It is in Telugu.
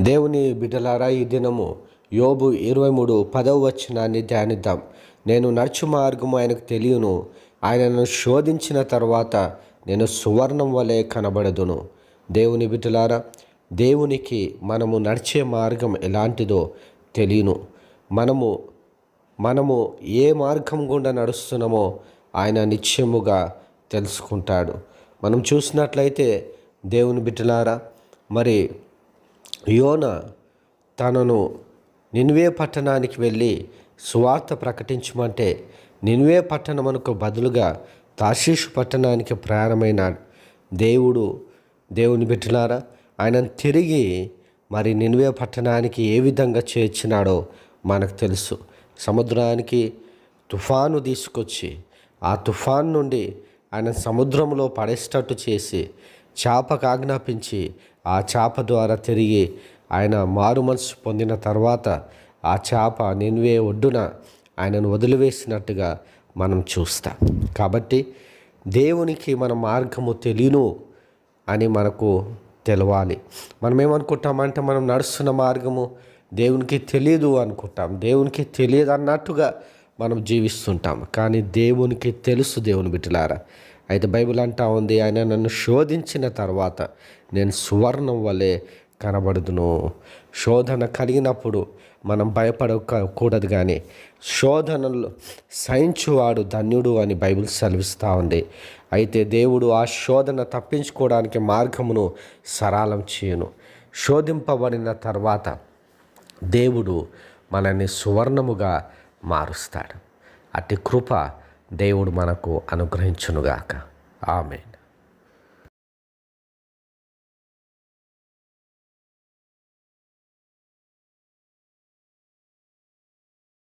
దేవుని బిడ్డలారా ఈ దినము యోబు ఇరవై మూడు పదవ వచనాన్ని ధ్యానిద్దాం. నేను నడుచు మార్గము ఆయనకు తెలియను. ఆయనను శోధించిన తర్వాత నేను సువర్ణం వలె కనబడదును. దేవుని బిడ్డలారా దేవునికి మనము నడిచే మార్గం ఎలాంటిదో తెలియను. మనము మనము ఏ మార్గం గుండా నడుస్తున్నామో ఆయన నిశ్చయముగా తెలుసుకుంటాడు. మనం చూసినట్లయితే దేవుని బిడ్డలారా మరి యోన తనను నిన్వే పట్టణానికి వెళ్ళి సువార్త ప్రకటించమంటే నిన్వే పట్టణమునకు బదులుగా తాషీషు పట్టణానికి ప్రయాణమైనాడు దేవుడు దేవుని బిడ్డలారా ఆయన తిరిగి మరి నిన్వే పట్టణానికి ఏ విధంగా చేర్చినాడో మనకు తెలుసు. సముద్రానికి తుఫాను తీసుకొచ్చి ఆ తుఫాన్ నుండి ఆయన సముద్రంలో పడేటట్టు చేసి చేపకు ఆజ్ఞాపించి ఆ చేప ద్వారా తిరిగి ఆయన మారు మనసు పొందిన తర్వాత ఆ చేప నిన్వే ఒడ్డున ఆయనను వదిలివేసినట్టుగా మనం చూస్తాం. కాబట్టి దేవునికి మన మార్గము తెలియను అని మనకు తెలవాలి. మనం ఏమనుకుంటామంటే మనం నడుస్తున్న మార్గము దేవునికి తెలియదు అనుకుంటాం. దేవునికి తెలియదు అన్నట్టుగా మనం జీవిస్తుంటాం. కానీ దేవునికి తెలుసు దేవుని బిడ్డలారా. అయితే బైబిల్ అంటా ఉంది ఆయన నన్ను శోధించిన తర్వాత నేను సువర్ణం వలె కనబడుదును. శోధన కలిగినప్పుడు మనం భయపడకూడదు కానీ శోధనలు సహించువాడు ధన్యుడు అని బైబిల్ సెలవిస్తూ ఉంది. అయితే దేవుడు ఆ శోధన తప్పించుకోవడానికి మార్గమును సరళం చేయను. శోధింపబడిన తర్వాత దేవుడు మనల్ని సువర్ణముగా మారుస్తాడు. అట్టి కృప దేవుడు మనకు అనుగ్రహించునుగాక. ఆమె